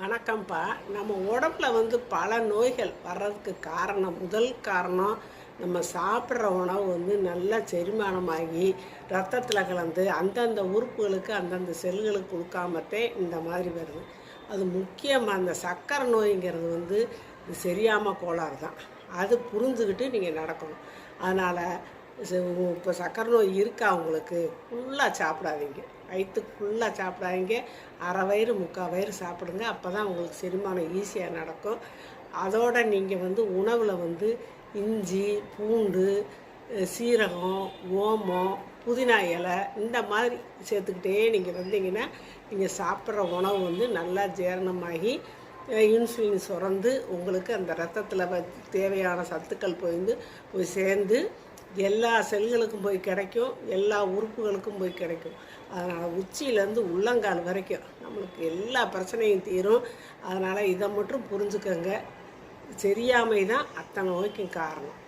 வணக்கம்ப்பா. நம்ம உடம்புல வந்து பல நோய்கள் வர்றதுக்கு காரணம் முதல் காரணம் நம்ம சாப்பிட்ற உணவு வந்து நல்லா செரிமானமாகி ரத்தத்தில் கலந்து அந்தந்த உறுப்புகளுக்கு அந்தந்த செல்களுக்கு கொடுக்காமத்தே இந்த மாதிரி வருது. அது முக்கியமாக அந்த சர்க்கரை நோய்ங்கிறது வந்து சரியாமல் கோளாறு தான். அது புரிஞ்சுக்கிட்டு நீங்கள் நடக்கணும். அதனால் இப்போ சர்க்கரை நோய் இருக்கா உங்களுக்கு? ஃபுல்லாக சாப்பிடாதீங்க. வயிற்றுக்கு ஃபுல்லாக சாப்பிடாதீங்க. அரை வயிறு முக்கால் வயிறு சாப்பிடுங்க. அப்போ தான் உங்களுக்கு செரிமானம் ஈஸியாக நடக்கும். அதோட நீங்கள் வந்து உணவில் வந்து இஞ்சி பூண்டு சீரகம் ஓமம் புதினா இலை இந்த மாதிரி சேர்த்துக்கிட்டே நீங்கள் வந்தீங்கன்னா நீங்கள் சாப்பிட்ற உணவு வந்து நல்லா ஜீரணமாகி இன்சுலின் சுரந்து உங்களுக்கு அந்த ரத்தத்தில் தேவையான சத்துக்கள் போய் வந்து போய் சேர்ந்து எல்லா செல்களுக்கும் போய் கிடைக்கும் எல்லா உறுப்புகளுக்கும் போய் கிடைக்கும். அதனால் உச்சியிலேருந்து உள்ளங்கால் வரைக்கும் நம்மளுக்கு எல்லா பிரச்சனையும் தீரும். அதனால் இதை மட்டும் புரிஞ்சுக்கோங்க. தெரியாமை தான் அத்தனை நோய்க்கும் காரணம்.